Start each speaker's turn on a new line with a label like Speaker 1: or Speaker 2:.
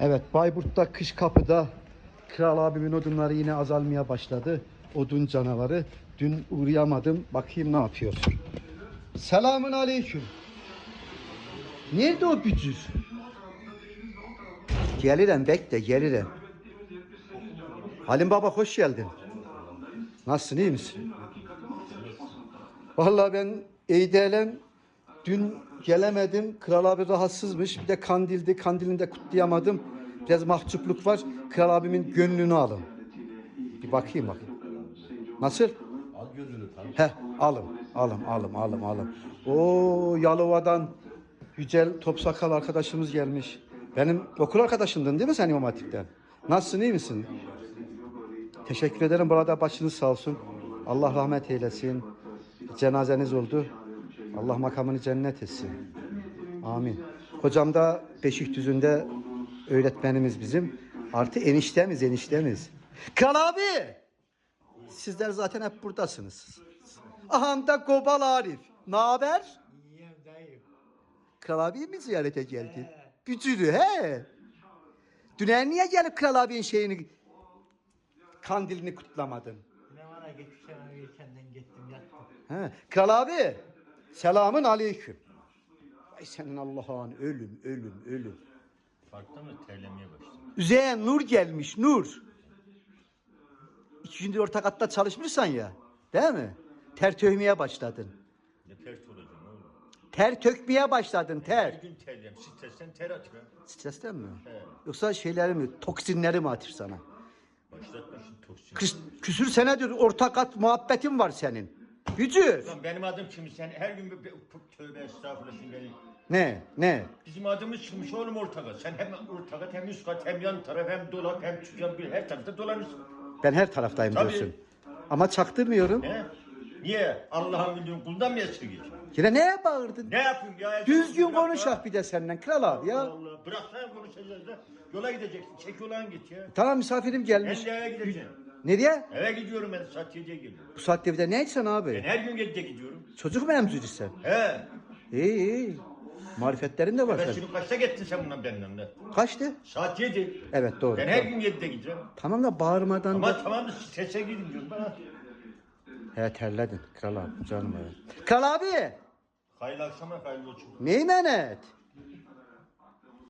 Speaker 1: Evet Bayburt'ta kış kapıda Kral abimin odunları yine azalmaya başladı. Odun canavarı. Dün uğrayamadım. Bakayım ne yapıyor. Selamun aleyküm. Nerede o bücür? Gelirim bekle gelirim. Halim baba hoş geldin. Nasılsın iyi misin? Vallahi ben İDL'em dün gelemedim. Kral abi rahatsızmış. Bir de kandildi. Kandilini de kutlayamadım. Biraz mahcupluk var. Kral abimin gönlünü alın. Bir bakayım bakayım. Nasıl?
Speaker 2: Al gözünü tam.
Speaker 1: He, alım, alım, alım, alım, alım. Oo, Yalova'dan Yücel Topsakal arkadaşımız gelmiş. Benim okul arkadaşımdın değil mi sen İmam Hatip'ten? Nasılsın, iyi misin? Teşekkür ederim. Burada başınız sağ olsun. Allah rahmet eylesin. Cenazeniz oldu. Allah makamını cennet etsin. Amin. Hocam da Beşikdüzü'nde öğretmenimiz bizim. Artı eniştemiz, eniştemiz. Kral abi! Sizler zaten hep buradasınız. Aha da Gobal Arif. Ne haber? Kral abiyi mi ziyarete geldin? Bücürü he. Düne niye gelip Kral abinin şeyini kandilini kutlamadın?
Speaker 3: Ne bana geçmişten erkenden gittim yattım.
Speaker 1: He. Kral abi. Selamın aleyküm. Ay senin Allah'ın ölüm ölüm ölüm.
Speaker 2: Farklı mı terlemeye başladı?
Speaker 1: Üzeye Nur gelmiş Nur. İki gündür orta katta çalışmışsan ya. Değil mi? Ter tökmeye başladın.
Speaker 2: Ne pert olacağım oğlum?
Speaker 1: Ter tökmeye başladın
Speaker 2: Her
Speaker 1: ter.
Speaker 2: gün terlem. Stresten ter atıyor.
Speaker 1: Stresten mi?
Speaker 2: He.
Speaker 1: Yoksa şeyleri mi, toksinleri mi atır sana?
Speaker 2: Başlatma şu toksin.
Speaker 1: Kıs, küsür senedir orta kat muhabbetin var senin. Bücür.
Speaker 2: Lan benim adım kim? Sen her gün bir, bir tövbe estağfurullah şimdi beni.
Speaker 1: Ne, ne?
Speaker 2: Bizim adımız çıkmış oğlum ortaga. Sen hem ortaga hem üst kat hem yan taraf hem dolap hem çıkan bir her tarafta dolanırsın.
Speaker 1: Ben her taraftayım
Speaker 2: Tabii.
Speaker 1: diyorsun. Ama çaktırmıyorum.
Speaker 2: He? Niye? Allah'ın bildiğin kuldan mı esirgeyeceksin?
Speaker 1: Yine neye bağırdın?
Speaker 2: Ne yapayım ya?
Speaker 1: Düzgün
Speaker 2: Bırak
Speaker 1: konuşak bir de senden kral abi
Speaker 2: ya. Allah. Bıraksana konuşacağız da. Yola gideceksin. Çek yolan git ya.
Speaker 1: Tamam misafirim gelmiş.
Speaker 2: de eve
Speaker 1: Nereye?
Speaker 2: Eve gidiyorum ben saat 7'ye geliyorum.
Speaker 1: Bu saatte bir de ne
Speaker 2: Ben
Speaker 1: abi?
Speaker 2: her gün 7'de gidiyorum.
Speaker 1: Çocuk mu emziriyorsun sen?
Speaker 2: He.
Speaker 1: İyi iyi. Marifetlerin de var
Speaker 2: Ben
Speaker 1: senin.
Speaker 2: şimdi kaçta gittin sen bundan benden de?
Speaker 1: Kaçtı?
Speaker 2: Saat 7.
Speaker 1: Evet doğru.
Speaker 2: Ben her gün 7'de gideceğim.
Speaker 1: Tamam da bağırmadan da...
Speaker 2: Ama tamam da strese gidin diyorum bana.
Speaker 1: He terledin kral abi canım abi. Kral abi
Speaker 2: Hayırlı akşamlar hayırlı olsun.
Speaker 1: neyim enet?